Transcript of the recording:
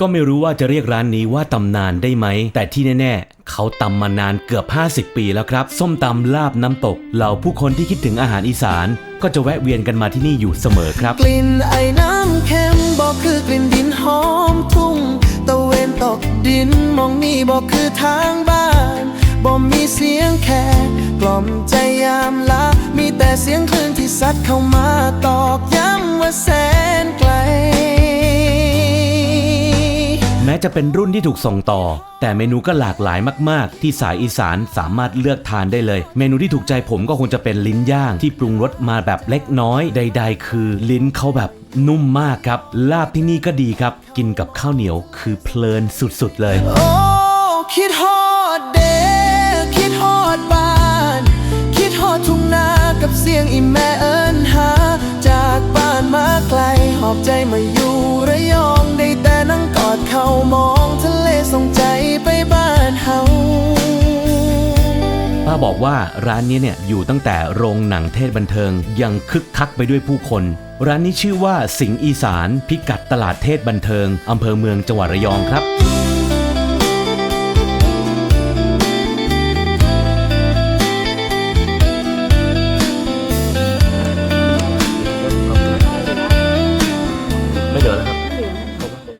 ก็ไม่รู้ว่าจะเรียกร้านนี้ว่าตำนานได้ไหม แต่ที่แน่ ๆ เขาตำมานานเกือบ 50 ปีแล้วครับ ส้มตำลาบน้ำตก เหล่าผู้คนที่คิดถึงอาหารอีสาน ก็จะแวะเวียนกันมาที่นี่อยู่เสมอครับ กลิ่นไอ้น้ำเค็มบอกคือกลิ่นดินหอมทุ่ง ตะเวนตกดินมองนี่บอกคือทางบ้านบ่มีเสียงแค่กล่อมใจยามละมีแต่เสียงคลื่นที่ซัดเข้ามาตอกย้ำว่าแสน จะเป็นรุ่นที่ถูกส่งต่อ แต่เมนูก็หลากหลายมาก ๆ ที่สายอีสานสามารถเลือกทานได้เลย เมนูที่ถูกใจผมก็คงจะเป็นลิ้นย่าง ที่ปรุงรสมาแบบเล็กน้อยใด ๆ คือลิ้นเขาแบบนุ่มมากครับ ลาบที่นี่ก็ดีครับ กินกับข้าวเหนียวคือเพลินสุด ๆ เลย โอ้คิดฮอดเดคิดฮอดบ้าน คิดฮอดทุ่งนากับเสียงอีแม่เอิญหา จากบ้านมาไกลหอบใจมาอยู่ ป้าบอกว่าร้านนี้เนี่ยอยู่ตั้งแต่โรงหนังเทศบันเทิง ยังคึกคักไปด้วยผู้คน ร้านนี้ชื่อว่าสิงห์อีสาน พิกัดตลาดเทศบันเทิงอำเภอเมืองจังหวัดระยองครับ